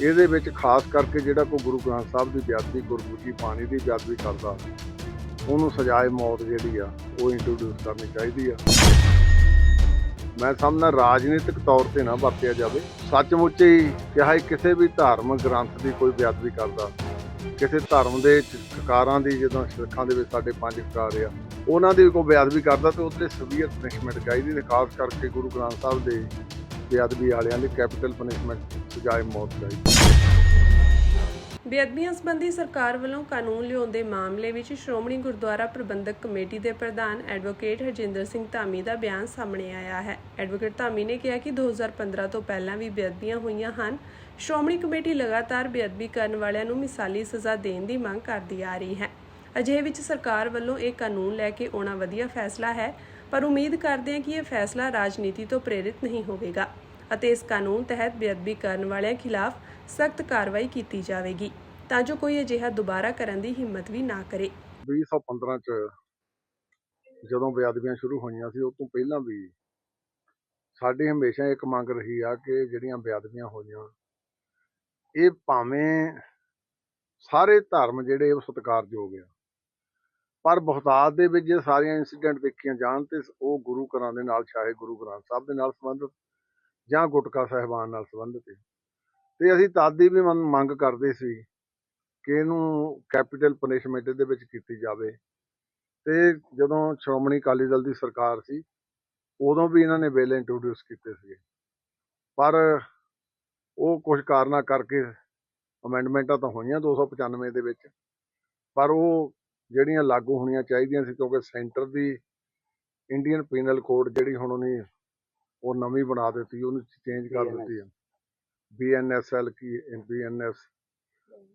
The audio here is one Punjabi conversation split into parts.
ਇਹਦੇ ਵਿੱਚ ਖਾਸ ਕਰਕੇ ਜਿਹੜਾ ਕੋਈ ਗੁਰੂ ਗ੍ਰੰਥ ਸਾਹਿਬ ਦੀ ਬੇਅਦਬੀ, ਗੁਰਮੁਖੀ ਬਾਣੀ ਦੀ ਬੇਅਦਬੀ ਕਰਦਾ, ਉਹਨੂੰ ਸਜ਼ਾਏ ਮੌਤ ਜਿਹੜੀ ਆ, ਉਹ ਇੰਟਰੋਡਿਊਸ ਕਰਨੀ ਚਾਹੀਦੀ ਆ। ਮੈਂ ਸਮਝਦਾ ਰਾਜਨੀਤਿਕ ਤੌਰ ਤੇ ਨਾ ਵਰਤਿਆ ਜਾਵੇ। ਸੱਚਮੁੱਚ ਹੀ ਕਿਹਾ ਕਿਸੇ ਵੀ ਧਾਰਮਿਕ ਗ੍ਰੰਥ ਦੀ ਕੋਈ ਬੇਅਦਬੀ ਕਰਦਾ। ਕਿਸੇ ਧਰਮ ਦੇ ਕਕਾਰਾਂ ਦੀ ਜਦੋਂ ਸਿੱਖਾਂ ਦੇ ਵਿੱਚ ਸਾਡੇ ਪੰਜ ਕਕਾਰ ਆ, ਉਹਨਾਂ ਦੀ ਕੋਈ ਬੇਅਦਬੀ ਕਰਦਾ ਤੇ ਉਹਦੇ ਸਵੀਅਰ ਪਨਿਸ਼ਮੈਂਟ ਚਾਹੀਦੀ ਤੇ ਖਾਸ ਕਰਕੇ ਗੁਰੂ ਗ੍ਰੰਥ ਸਾਹਿਬ ਦੇ ਬੇਅਦਬੀ ਵਾਲਿਆਂ ਲਈ ਕੈਪੀਟਲ ਪਨਿਸ਼ਮੈਂਟ ਸਜ਼ਾਏ ਮੌਤ ਚਾਹੀਦੀ ਬੇਅਦਬੀਆਂ ਸੰਬੰਧੀ ਸਰਕਾਰ ਵੱਲੋਂ ਕਾਨੂੰਨ ਲਿਆਉਣ ਦੇ ਮਾਮਲੇ ਵਿੱਚ ਸ਼੍ਰੋਮਣੀ ਗੁਰਦੁਆਰਾ ਪ੍ਰਬੰਧਕ ਕਮੇਟੀ ਦੇ ਪ੍ਰਧਾਨ ਐਡਵੋਕੇਟ ਹਰਜਿੰਦਰ ਸਿੰਘ ਧਾਮੀ ਦਾ ਬਿਆਨ ਸਾਹਮਣੇ ਆਇਆ ਹੈ। ਐਡਵੋਕੇਟ ਧਾਮੀ ਨੇ ਕਿਹਾ ਕਿ 2015 ਤੋਂ ਪਹਿਲਾਂ ਵੀ ਬੇਅਦਬੀਆਂ ਹੋਈਆਂ ਹਨ। ਸ਼੍ਰੋਮਣੀ ਕਮੇਟੀ ਲਗਾਤਾਰ ਬੇਅਦਬੀ ਕਰਨ ਵਾਲਿਆਂ ਨੂੰ ਮਿਸਾਲੀ ਸਜ਼ਾ ਦੇਣ ਦੀ ਮੰਗ ਕਰਦੀ ਆ ਰਹੀ ਹੈ। ਅਜਿਹੇ ਵਿੱਚ ਸਰਕਾਰ ਵੱਲੋਂ ਇਹ ਕਾਨੂੰਨ ਲੈ ਕੇ ਆਉਣਾ ਵਧੀਆ ਫੈਸਲਾ ਹੈ। ਪਰ ਉਮੀਦ ਕਰਦੇ ਹਾਂ ਕਿ ਇਹ ਫੈਸਲਾ ਰਾਜਨੀਤੀ ਤੋਂ ਪ੍ਰੇਰਿਤ ਨਹੀਂ ਹੋਵੇਗਾ ਅਤੇ ਇਸ ਕਾਨੂੰਨ ਤਹਿਤ ਬੇਅਦਬੀ ਕਰਨ ਵਾਲਿਆਂ ਖਿਲਾਫ ਸਖਤ ਕਾਰਵਾਈ ਕੀਤੀ ਜਾਵੇਗੀ, ਤਾਂ ਜੋ ਕੋਈ ਅਜਿਹਾ ਦੁਬਾਰਾ ਕਰਨ ਦੀ ਹਿੰਮਤ ਵੀ ਨਾ ਕਰੇ। 2015 ਚ ਜਦੋਂ ਬੇਅਦਬੀਆਂ ਸ਼ੁਰੂ ਹੋਈਆਂ ਸੀ ਉਸ ਤੋਂ ਪਹਿਲਾਂ ਵੀ ਸਾਡੀ ਹਮੇਸ਼ਾ ਇੱਕ ਮੰਗ ਰਹੀ ਆ ਕਿ ਜਿਹੜੀਆਂ ਬੇਅਦਬੀਆਂ ਹੋਈਆਂ ਇਹ ਭਾਵੇਂ ਸਾਰੇ ਧਰਮ ਜਿਹੜੇ ਉਹ ਸਤਿਕਾਰਯੋਗ ਆ ਪਰ ਬਹੁਤਾਤ ਦੇ ਵਿੱਚ ਜੇ ਸਾਰੀਆਂ ਇਨਸੀਡੈਂਟ ਦੇਖੀਆਂ ਜਾਣ ਤੇ ਉਹ ਗੁਰੂ ਘਰਾਂ ਦੇ ਨਾਲ ਚਾਹੇ ਗੁਰੂ ਗ੍ਰੰਥ ਸਾਹਿਬ ਦੇ ਨਾਲ ਸੰਬੰਧਿਤ ਜਾਂ ਗੁਟਕਾ ਸਾਹਿਬਾਨ ਨਾਲ ਸੰਬੰਧਿਤ ਹੈ ਤੇ ਅਸੀਂ ਤਦ ਦੀ ਵੀ ਮੰਗ ਮੰਗ ਕਰਦੇ ਸੀ ਕਿ ਇਹਨੂੰ ਕੈਪੀਟਲ ਪਨਿਸ਼ਮੈਂਟ ਦੇ ਵਿੱਚ ਕੀਤੀ ਜਾਵੇ। ਤੇ ਜਦੋਂ ਸ਼੍ਰੋਮਣੀ ਅਕਾਲੀ ਦਲ ਦੀ ਸਰਕਾਰ ਸੀ, ਉਦੋਂ ਵੀ ਇਹਨਾਂ ਨੇ ਬਿੱਲ ਇੰਟਰੋਡਿਊਸ ਕੀਤੇ ਸੀ ਪਰ ਉਹ ਕੁਝ ਕਾਰਨਾਂ ਕਰਕੇ ਅਮੈਂਡਮੈਂਟਾਂ ਤਾਂ ਹੋਈਆਂ 295 ਦੇ ਵਿੱਚ, ਪਰ ਉਹ ਜਿਹੜੀਆਂ ਲਾਗੂ ਹੋਣੀਆਂ ਚਾਹੀਦੀਆਂ ਸੀ ਕਿਉਂਕਿ ਸੈਂਟਰ ਦੀ ਇੰਡੀਅਨ ਪੀਨਲ ਕੋਡ ਜਿਹੜੀ ਹੁਣ ਉਹਨੇ ਉਹ ਨਵੀਂ ਬਣਾ ਦਿੱਤੀ ਉਹਨੂੰ ਚੇਂਜ ਕਰ ਦਿੱਤੀ ਹੈ? ਬੀਐਨਐਸਐਲ ਕੀ ਬੀਐਨਐਸ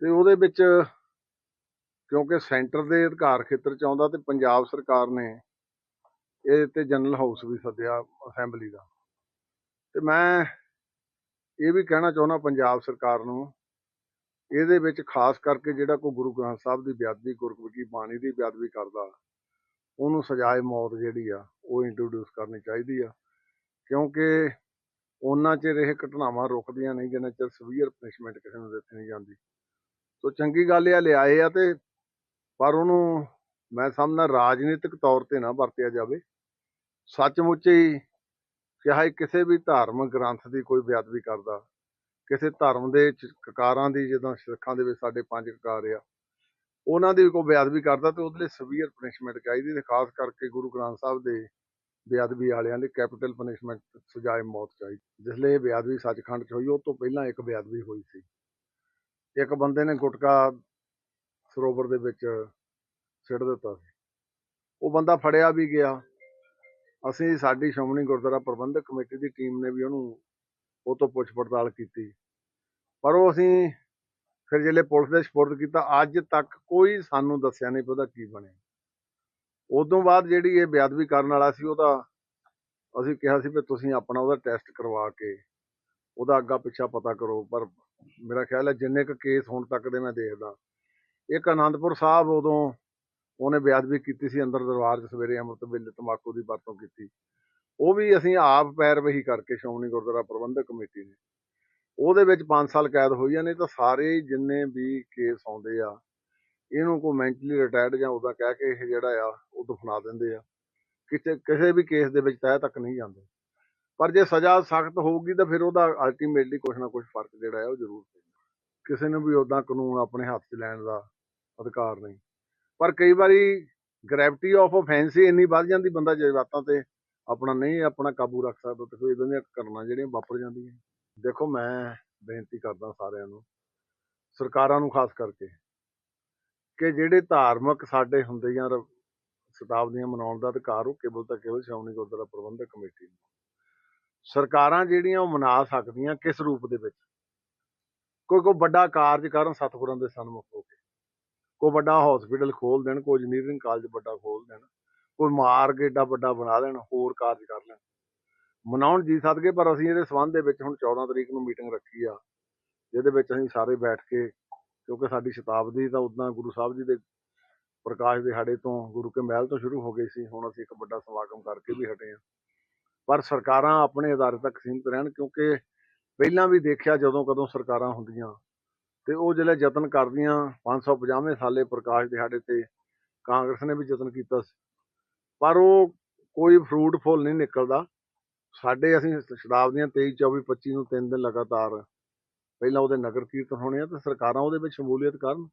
ਤੇ ਉਹਦੇ ਵਿੱਚ ਕਿਉਂਕਿ ਸੈਂਟਰ ਦੇ ਅਧਿਕਾਰ ਖੇਤਰ ਚ ਆਉਂਦਾ ਤੇ ਪੰਜਾਬ ਸਰਕਾਰ ਨੇ ਇਹ ਤੇ ਜਨਰਲ ਹਾਊਸ ਵੀ ਸੱਦਿਆ ਅਸੈਂਬਲੀ ਦਾ। ਤੇ ਮੈਂ ਇਹ ਵੀ ਕਹਿਣਾ ਚਾਹੁੰਦਾ ਪੰਜਾਬ ਸਰਕਾਰ ਨੂੰ ਇਹਦੇ ਵਿੱਚ ਖਾਸ ਕਰਕੇ ਜਿਹੜਾ ਕੋਈ ਗੁਰੂ ਗ੍ਰੰਥ ਸਾਹਿਬ ਦੀ ਬੇਅਦਬੀ, ਗੁਰਮੁਖੀ ਬਾਣੀ ਦੀ ਬੇਅਦਬੀ ਕਰਦਾ, ਉਹਨੂੰ ਸਜ਼ਾਏ ਮੌਤ ਜਿਹੜੀ ਆ, ਉਹ ਇੰਟਰੋਡਿਊਸ ਕਰਨੀ ਚਾਹੀਦੀ ਆ। ਕਿਉਂਕਿ ਉਹਨਾਂ ਚਿਰ ਇਹ ਘਟਨਾਵਾਂ ਰੁਕਦੀਆਂ ਨਹੀਂ, ਜਿੰਨਾ ਚਿਰ ਸਵੀਅਰ ਪਨਿਸ਼ਮੈਂਟ ਕਿਸੇ ਨੂੰ ਦਿੱਤੀ ਨਹੀਂ ਜਾਂਦੀ। ਸੋ ਚੰਗੀ ਗੱਲ ਇਹ ਆ, ਲਿਆਏ ਆ ਤੇ ਪਰ ਉਹਨੂੰ ਮੈਂ ਸਮਝਦਾ ਰਾਜਨੀਤਿਕ ਤੌਰ ਤੇ ਨਾ ਵਰਤਿਆ ਜਾਵੇ। ਸੱਚਮੁੱਚ ਹੀ ਚਾਹੇ ਕਿਸੇ ਵੀ ਧਾਰਮਿਕ ਗ੍ਰੰਥ ਦੀ ਕੋਈ ਬੇਅਦਬੀ ਕਰਦਾ ਕਿਸੇ ਧਰਮ ਦੇ ਕਕਾਰਾਂ ਦੀ, ਜਿੱਦਾਂ ਸਿੱਖਾਂ ਦੇ ਵਿੱਚ ਸਾਡੇ ਪੰਜ ਕਕਾਰ ਆ, ਉਹਨਾਂ ਦੀ ਕੋਈ ਬੇਅਦਬੀ ਕਰਦਾ ਤੇ ਉਹਦੇ ਲਈ ਸਵੀਅਰ ਪਨਿਸ਼ਮੈਂਟ ਚਾਹੀਦੀ ਤੇ ਖਾਸ ਕਰਕੇ ਗੁਰੂ ਗ੍ਰੰਥ ਸਾਹਿਬ ਦੇ ਬੇਅਦਬੀ ਵਾਲਿਆਂ ਲਈ ਕੈਪੀਟਲ ਪਨਿਸ਼ਮੈਂਟ ਸਜ਼ਾਏ ਮੌਤ ਚਾਹੀਦੀ। ਜਿਸ ਲਈ ਇਹ ਬੇਅਦਬੀ ਸੱਚਖੰਡ 'ਚ ਹੋਈ, ਉਹ ਤੋਂ ਪਹਿਲਾਂ ਇੱਕ ਬੇਅਦਬੀ ਹੋਈ ਸੀ। ਇੱਕ ਬੰਦੇ ਨੇ ਗੁਟਕਾ ਸਰੋਵਰ ਦੇ ਵਿੱਚ ਸਿੱਟ ਦਿੱਤਾ ਸੀ। ਉਹ ਬੰਦਾ ਫੜਿਆ ਵੀ ਗਿਆ। ਅਸੀਂ ਸਾਡੀ ਸ਼੍ਰੋਮਣੀ ਗੁਰਦੁਆਰਾ ਪ੍ਰਬੰਧਕ ਕਮੇਟੀ ਦੀ ਟੀਮ ਨੇ ਵੀ ਉਹਨੂੰ ਉਹ ਤੋਂ ਪੁੱਛ ਪੜਤਾਲ ਕੀਤੀ। ਪਰ ਉਹ ਅਸੀਂ ਫਿਰ ਜਿਹੜੇ ਪੁਲਿਸ ਦੇ ਸਪੁਰਦ ਕੀਤਾ, ਅੱਜ ਤੱਕ ਕੋਈ ਸਾਨੂੰ ਦੱਸਿਆ ਨਹੀਂ ਵੀ ਉਹਦਾ ਕੀ ਬਣਿਆ। ਉਦੋਂ ਬਾਅਦ ਜਿਹੜੀ ਇਹ ਬੇਅਦਬੀ ਕਰਨ ਵਾਲਾ ਸੀ, ਉਹਦਾ ਅਸੀਂ ਕਿਹਾ ਸੀ ਵੀ ਤੁਸੀਂ ਆਪਣਾ ਉਹਦਾ ਟੈਸਟ ਕਰਵਾ ਕੇ ਉਹਦਾ ਅੱਗਾ ਪਿੱਛਾ ਪਤਾ ਕਰੋ। ਪਰ ਮੇਰਾ ਖਿਆਲ ਹੈ ਜਿੰਨੇ ਕੁ ਕੇਸ ਹੁਣ ਤੱਕ ਦੇ ਮੈਂ ਦੇਖਦਾ, ਇੱਕ ਆਨੰਦਪੁਰ ਸਾਹਿਬ ਉਦੋਂ ਉਹਨੇ ਬੇਅਦਬੀ ਕੀਤੀ ਸੀ ਅੰਦਰ ਦਰਬਾਰ 'ਚ ਸਵੇਰੇ ਅੰਮ੍ਰਿਤ ਵੇਲੇ ਤੰਬਾਕੂ ਦੀ ਵਰਤੋਂ ਕੀਤੀ। ਉਹ ਵੀ ਅਸੀਂ ਆਪ ਪੈਰਵਹੀ ਕਰਕੇ ਸ਼੍ਰੋਮਣੀ ਗੁਰਦੁਆਰਾ ਪ੍ਰਬੰਧਕ ਕਮੇਟੀ ਨੇ। ਉਹਦੇ ਵਿੱਚ 5 ਸਾਲ ਕੈਦ ਹੋਈਆਂ ਨੇ ਤਾਂ ਸਾਰੇ ਜਿੰਨੇ ਵੀ ਕੇਸ ਆਉਂਦੇ ਆ, ਇਹਨੂੰ ਕੋਈ ਮੈਂਟਲੀ ਰਿਟਾਇਰਡ ਜਾਂ ਉਹਦਾ ਕਹਿ ਕੇ ਇਹ ਜਿਹੜਾ ਆ, ਉਹ ਦਫਨਾ ਦਿੰਦੇ ਆ। ਕਿਤੇ, ਕਿਸੇ ਵੀ ਕੇਸ ਦੇ ਵਿੱਚ ਤਹਿ ਤੱਕ ਨਹੀਂ ਜਾਂਦੇ। ਪਰ ਜੇ ਸਜ਼ਾ ਸਖਤ ਹੋਊਗੀ ਤਾਂ ਫਿਰ ਉਹਦਾ ਅਲਟੀਮੇਟਲੀ ਕੁਝ ਨਾ ਕੁਝ ਫ਼ਰਕ ਜਿਹੜਾ ਹੈ ਉਹ ਜ਼ਰੂਰ ਪੈਂਦਾ। ਕਿਸੇ ਨੂੰ ਵੀ ਉਦਾਂ ਕਾਨੂੰਨ ਆਪਣੇ ਹੱਥ 'ਚ ਲੈਣ ਦਾ ਅਧਿਕਾਰ ਨਹੀਂ। ਪਰ ਕਈ ਵਾਰੀ ਗ੍ਰੈਵਿਟੀ ਆਫ ਆਫੈਂਸ ਹੀ ਇੰਨੀ ਵੱਧ ਜਾਂਦੀ, ਬੰਦਾ ਜਜ਼ਬਾਤਾਂ ਤੇ ਆਪਣਾ ਨਹੀਂ, ਆਪਣਾ ਕਾਬੂ ਰੱਖ ਸਕਦਾ ਤੇ ਫਿਰ ਇਦਾਂ ਦੀਆਂ ਘਟਨਾ ਜਿਹੜੀਆਂ ਵਾਪਰ ਜਾਂਦੀਆਂ। ਦੇਖੋ, ਮੈਂ ਬੇਨਤੀ ਕਰਦਾ ਸਾਰਿਆਂ ਨੂੰ, ਸਰਕਾਰਾਂ ਨੂੰ ਖਾਸ ਕਰਕੇ, ਕਿ ਜਿਹੜੇ ਧਾਰਮਿਕ ਸਾਡੇ ਹੁੰਦੇ ਜਾਂ ਰ- ਸ਼ਤਾਬਦੀਆਂ ਮਨਾਉਣ ਦਾ ਅਧਿਕਾਰ, ਉਹ ਕੇਵਲ ਤਾਂ ਕੇਵਲ ਸ਼੍ਰੋਮਣੀ ਗੁਰਦੁਆਰਾ ਪ੍ਰਬੰਧਕ ਕਮੇਟੀ ਨੂੰ। ਸਰਕਾਰਾਂ ਜਿਹੜੀਆਂ ਉਹ ਮਨਾ ਸਕਦੀਆਂ ਕਿਸ ਰੂਪ ਦੇ ਵਿੱਚ? ਕੋਈ ਕੋਈ ਵੱਡਾ ਕਾਰਜ ਕਰਨ ਸਤਿਗੁਰਾਂ ਦੇ ਸਨਮੁਖ ਹੋ ਕੇ, ਕੋਈ ਵੱਡਾ ਹਸਪੀਟਲ ਖੋਲ ਦੇਣ, ਕੋਈ ਇੰਜੀਨੀਅਰਿੰਗ ਕਾਲਜ ਵੱਡਾ ਖੋਲ ਦੇਣ। ਕੋਈ ਮਾਰਗ ਏਡਾ ਵੱਡਾ ਬਣਾ ਦੇਣ, ਹੋਰ ਕਾਰਜ ਕਰ ਲੈਣ। ਮਨਾਉਣ ਜੀ ਸਦਕੇ ਪਰ ਅਸੀਂ ਇਹਦੇ ਸੰਬੰਧ ਦੇ ਵਿੱਚ ਹੁਣ 14 ਤਰੀਕ ਨੂੰ ਮੀਟਿੰਗ ਰੱਖੀ ਆ। ਜਿਹਦੇ ਵਿੱਚ ਅਸੀਂ ਸਾਰੇ ਬੈਠ ਕੇ, ਕਿਉਂਕਿ ਸਾਡੀ ਸ਼ਤਾਬਦੀ ਤਾਂ ਉਦਾਂ ਗੁਰੂ ਸਾਹਿਬ ਜੀ ਦੇ ਪ੍ਰਕਾਸ਼ ਦਿਹਾੜੇ ਤੋਂ, ਗੁਰੂ ਕੇ ਮਹਿਲ ਤੋਂ ਸ਼ੁਰੂ ਹੋ ਗਈ ਸੀ। ਹੁਣ ਅਸੀਂ ਇੱਕ ਵੱਡਾ ਸਮਾਗਮ ਕਰਕੇ ਵੀ ਹਟੇ ਆ। ਪਰ ਸਰਕਾਰਾਂ ਆਪਣੇ ਅਦਾਰੇ ਤੱਕ ਸੀਮਿਤ ਰਹਿਣ, ਕਿਉਂਕਿ ਪਹਿਲਾਂ ਵੀ ਦੇਖਿਆ ਜਦੋਂ ਕਦੋਂ ਸਰਕਾਰਾਂ ਹੁੰਦੀਆਂ। ਤੇ ਉਹ ਜਿਹੜੇ ਯਤਨ ਕਰਦੀਆਂ 550 ਸਾਲੇ ਪ੍ਰਕਾਸ਼ ਦਿਹਾੜੇ ਤੇ, ਕਾਂਗਰਸ ਨੇ ਵੀ ਯਤਨ ਕੀਤਾ ਸੀ। ਪਰ ਉਹ ਕੋਈ ਫਰੂਟ ਫੁੱਲ ਨਹੀਂ ਨਿਕਲਦਾ। ਸਾਡੇ ਅਸੀਂ ਸ਼ਰਾਬ ਦੀਆਂ 23 24 25 ਨੂੰ ਤਿੰਨ ਦਿਨ ਲਗਾਤਾਰ ਪਹਿਲਾਂ ਉਹਦੇ ਨਗਰ ਕੀਰਤਨ ਹੋਣੇ ਆ ਤੇ ਸਰਕਾਰਾਂ ਉਹਦੇ ਵਿੱਚ ਸ਼ਮੂਲੀਅਤ ਕਰਨ।